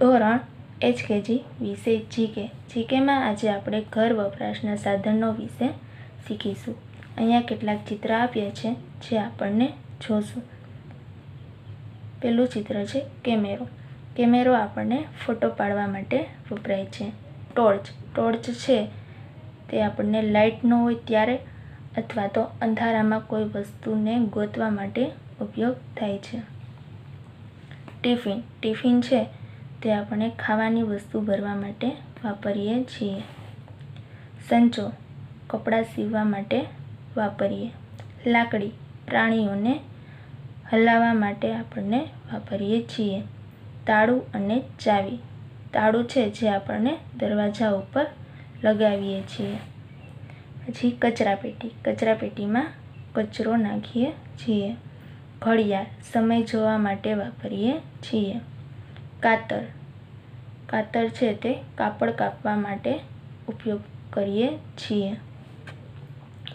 ધોરણ એચકેજી વિશે જીકે જીકેમાં આજે આપણે ઘર વપરાશના સાધનો વિશે શીખીશું. અહીંયા કેટલાક ચિત્ર આપ્યા છે, જે આપણને જોશું. પહેલું ચિત્ર છે, કેમેરો. કેમેરો આપણને ફોટો પાડવા માટે વપરાય છે. ટોર્ચ. ટોર્ચ છે, તે આપણને લાઇટ ન હોય ત્યારે અથવા તો અંધારામાં કોઈ વસ્તુને ગોતવા માટે ઉપયોગ થાય છે. ટિફિન. ટિફિન છે તે આપણે ખાવાની વસ્તુ ભરવા માટે વાપરીએ છીએ. સંચો કપડાં સીવવા માટે વાપરીએ. લાકડી પ્રાણીઓને હલાવવા માટે આપણને વાપરીએ છીએ. તાળું અને ચાવી. તાળું છે જે આપણને દરવાજા ઉપર લગાવીએ છીએ. પછી કચરાપેટી કચરાપેટીમાં કચરો નાખીએ છીએ. ઘડિયાળ સમય જોવા માટે વાપરીએ છીએ. કાતર. કાતર છે તે કાપડ કાપવા માટે ઉપયોગ કરીએ છીએ.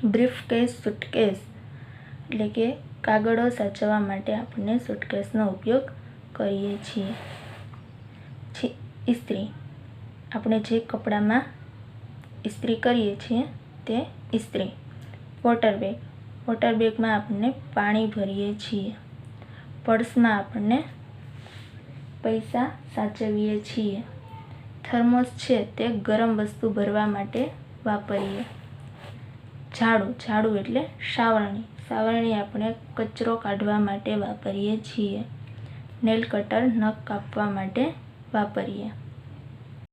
બ્રીફકેસ, સુટકેસ એટલે કે કાગળો સાચવવા માટે આપણને સુટકેસનો ઉપયોગ કરીએ છીએ. ઇસ્ત્રી. આપણે જે કપડામાં ઇસ્ત્રી કરીએ છીએ તે ઇસ્ત્રી. Water bag. વોટર બેગમાં આપણને પાણી ભરીએ છીએ. પર્સમાં આપણને પૈસા સાચવીએ છીએ. થર્મોસ છે તે ગરમ વસ્તુ ભરવા માટે વાપરીએ. ઝાડુ ઝાડુ એટલે સાવરણી. સાવરણી આપણે કચરો કાઢવા માટે વાપરીએ છીએ. નેલ કટર નખ કાપવા માટે વાપરીએ.